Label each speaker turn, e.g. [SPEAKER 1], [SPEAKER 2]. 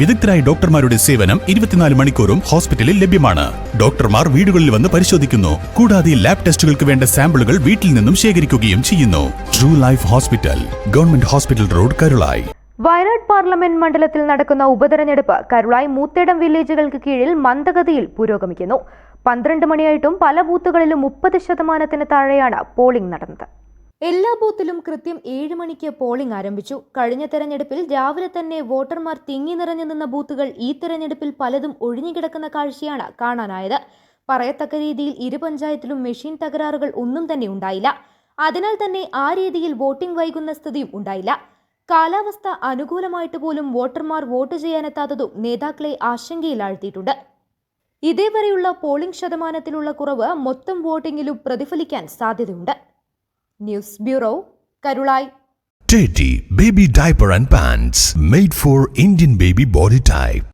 [SPEAKER 1] വിദഗ്ധരായ ഡോക്ടർമാരുടെ സേവനം ഇരുപത്തിനാല് മണിക്കൂറും ഹോസ്പിറ്റലിൽ ലഭ്യമാണ്. ഡോക്ടർമാർ വീടുകളിൽ വന്ന് പരിശോധിക്കുന്നു. കൂടാതെ ലാബ് ടെസ്റ്റുകൾക്ക് വേണ്ട സാമ്പിളുകൾ വീട്ടിൽ നിന്നും ശേഖരിക്കുകയും ചെയ്യുന്നു. True life hospital government hospital road Karulai
[SPEAKER 2] Wayanad parliament മണ്ഡലത്തിൽ നടക്കുന്ന ഉപതെരഞ്ഞെടുപ്പ് കരുളായി മൂത്തേടം വില്ലേജുകൾക്ക് കീഴിൽ മന്ദഗതിയിൽ പുരോഗമിക്കുന്നു. പന്ത്രണ്ട് മണിയായിട്ടും പല ബൂത്തുകളിലും മുപ്പത് ശതമാനത്തിന് താഴെയാണ് പോളിംഗ് നടന്നത്. എല്ലാ ബൂത്തിലും കൃത്യം ഏഴ് മണിക്ക് പോളിംഗ് ആരംഭിച്ചു. കഴിഞ്ഞ തെരഞ്ഞെടുപ്പിൽ രാവിലെ തന്നെ വോട്ടർമാർ തിങ്ങി നിറഞ്ഞു നിന്ന ബൂത്തുകൾ ഈ തെരഞ്ഞെടുപ്പിൽ പലതും ഒഴിഞ്ഞുകിടക്കുന്ന കാഴ്ചയാണ് കാണാനായത്. പറയത്തക്ക രീതിയിൽ ഇരു പഞ്ചായത്തിലും മെഷീൻ തകരാറുകൾ ഒന്നും തന്നെ ഉണ്ടായില്ല. അതിനാൽ തന്നെ ആ രീതിയിൽ വോട്ടിംഗ് വൈകുന്ന സ്ഥിതിയും ഉണ്ടായില്ല. കാലാവസ്ഥ അനുകൂലമായിട്ട് പോലും വോട്ടർമാർ വോട്ട് ചെയ്യാനെത്താത്തതും നേതാക്കളെ ആശങ്കയിലാഴ്ത്തിയിട്ടുണ്ട് ഇതേവരെയുള്ള പോളിംഗ് ശതമാനത്തിലുള്ള കുറവ് മൊത്തം വോട്ടിംഗിലും പ്രതിഫലിക്കാൻ സാധ്യതയുണ്ട്. News bureau Karulai
[SPEAKER 3] Teddy Baby Diaper and Pants made for Indian baby body type.